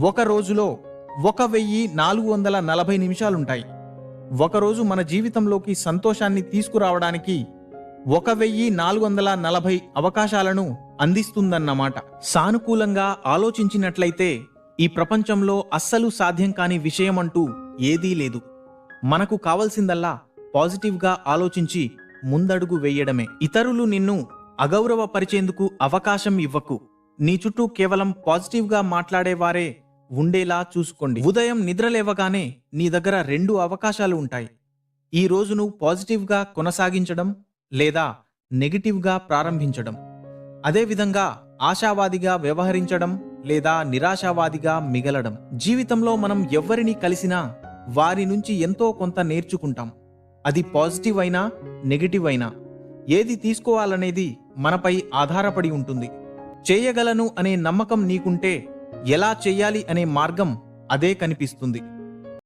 ఒక రోజులో ఒక వెయ్యి నాలుగు వందల నలభై నిమిషాలుంటాయి. ఒకరోజు మన జీవితంలోకి సంతోషాన్ని తీసుకురావడానికి ఒక వెయ్యి నాలుగు వందల నలభై అవకాశాలను అందిస్తుందన్నమాట. సానుకూలంగా ఆలోచించినట్లయితే ఈ ప్రపంచంలో అస్సలు సాధ్యం కాని విషయం అంటూ ఏదీ లేదు. మనకు కావలసిందల్లా పాజిటివ్గా ఆలోచించి ముందడుగు వేయడమే. ఇతరులు నిన్ను అగౌరవపరిచేందుకు అవకాశం ఇవ్వకు. నీ చుట్టూ కేవలం పాజిటివ్గా మాట్లాడేవారే ఉండేలా చూసుకోండి. ఉదయం నిద్రలేవగానే నీ దగ్గర రెండు అవకాశాలు ఉంటాయి. ఈ రోజును పాజిటివ్గా కొనసాగించడం లేదా నెగిటివ్గా ప్రారంభించడం. అదేవిధంగా ఆశావాదిగా వ్యవహరించడం లేదా నిరాశావాదిగా మిగలడం. జీవితంలో మనం ఎవ్వరిని కలిసినా వారి నుంచి ఎంతో కొంత నేర్చుకుంటాం. అది పాజిటివ్ అయినా నెగిటివ్ అయినా. ఏది తీసుకోవాలనేది మనపై ఆధారపడి ఉంటుంది. చేయగలను అనే నమ్మకం నీకుంటే ఎలా చేయాలి అనే మార్గం అదే కనిపిస్తుంది.